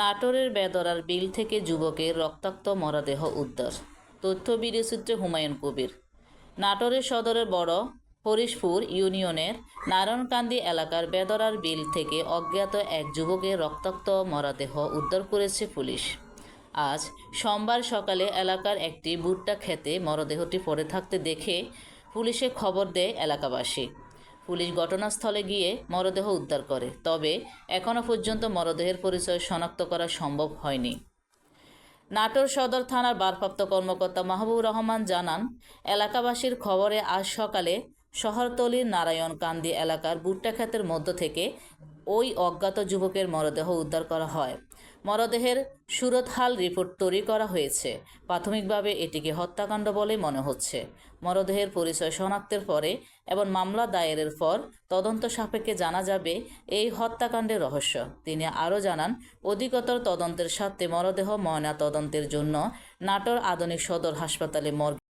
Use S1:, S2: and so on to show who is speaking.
S1: নাটোরের বেদরার বিল থেকে যুবকের রক্তাক্ত মরদেহ উদ্ধার। তথ্য বিডিসূত্রে হুমায়ুন কবির। নাটোরের সদরের বড় হরিশপুর ইউনিয়নের নারায়ণকান্দি এলাকার বেদরার বিল থেকে অজ্ঞাত এক যুবকের রক্তাক্ত মরদেহ উদ্ধার করেছে পুলিশ। আজ সোমবার সকালে এলাকার একটি ভুট্টা খেতে মরদেহটি পড়ে থাকতে দেখে পুলিশে খবর দেয় এলাকাবাসী। পুলিশ ঘটনাস্থলে গিয়ে মরদেহ উদ্ধার করে, তবে এখনও পর্যন্ত মরদেহের পরিচয় শনাক্ত করা সম্ভব হয়নি। নাটোর সদর থানার ভারপ্রাপ্ত কর্মকর্তা মাহবুব রহমান জানান, এলাকাবাসীর খবরে আজ সকালে শহরতলির নারায়ণকান্দি এলাকার ভুট্টা ক্ষেতের মধ্য থেকে ওই অজ্ঞাত যুবকের মরদেহ উদ্ধার করা হয়। মরদেহের সুরতহাল রিপোর্ট তৈরি করা হয়েছে। প্রাথমিকভাবে এটিকে হত্যাকাণ্ড বলে মনে হচ্ছে। মরদেহের পরিচয় শনাক্তের পরে এবং মামলা দায়েরের পর তদন্ত সাপেক্ষে জানা যাবে এই হত্যাকাণ্ডের রহস্য। তিনি আরও জানান, অধিকতর তদন্তের স্বার্থে মরদেহ ময়না তদন্তের জন্য নাটোর আধুনিক সদর হাসপাতালে মর্গে